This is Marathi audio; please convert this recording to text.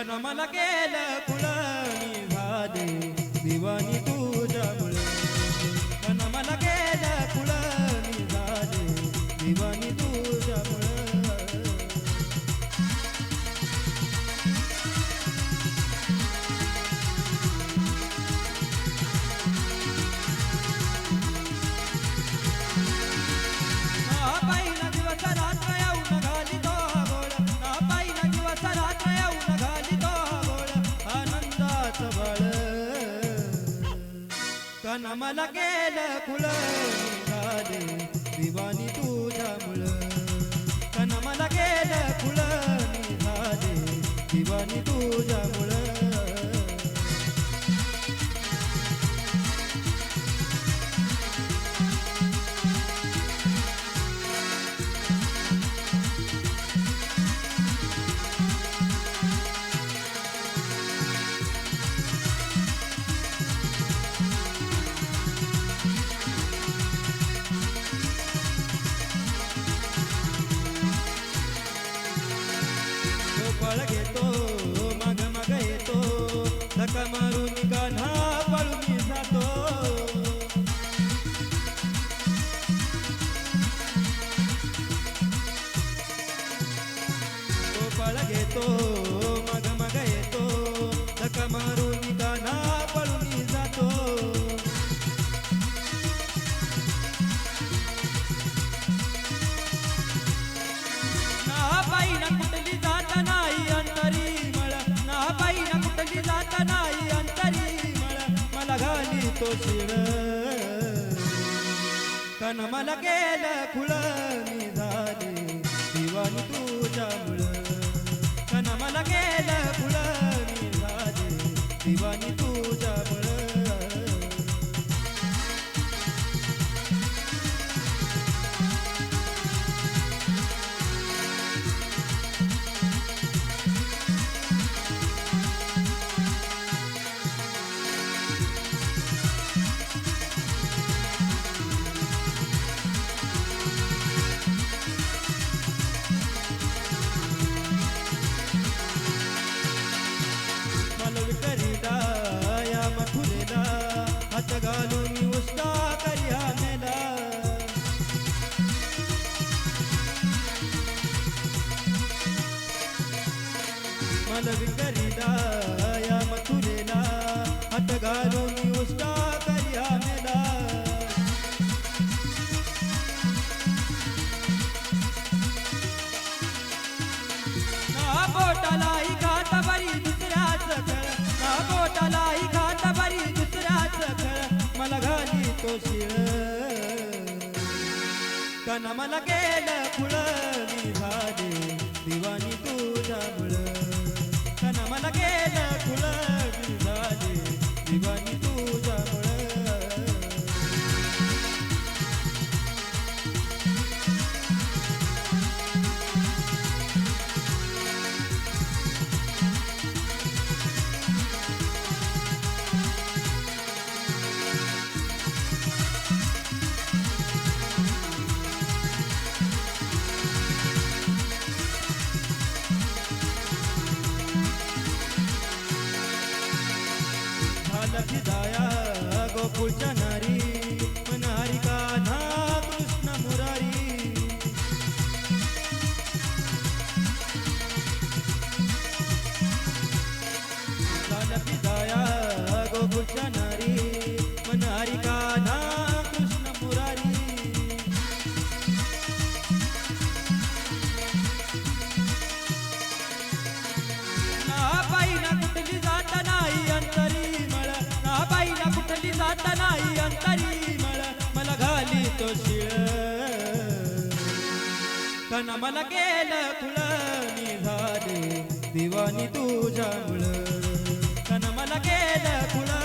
कन मला कन मला गेलं कुळ निघाले दिवानी तुझ्यामुळं कन मला गेलं कुळ निघाले दिवानी तुझ्यामुळं पळ घेतो हो मग मग येतो. धक्का मारून कान्हा पळून जातो. तो पळ घेतो तो शिळ कन मला गेलं खुळ मी झाले. दिवाणी तुझ्यामुळ मला विकरीला या मथुरेला. हात घालून उष्टा करिया मेला ना बोटालाही घात बरी दुसऱ्याच खळ ना बोटालाही घात बरी दुसऱ्याच मला घाली तो शिळ. कन मला गेलं फुळ गोकुळच्या शिळ. कन मला गेलं खुळ मी झाले दिवाणी तुझ्यामुळ कन मला गेलं खुळ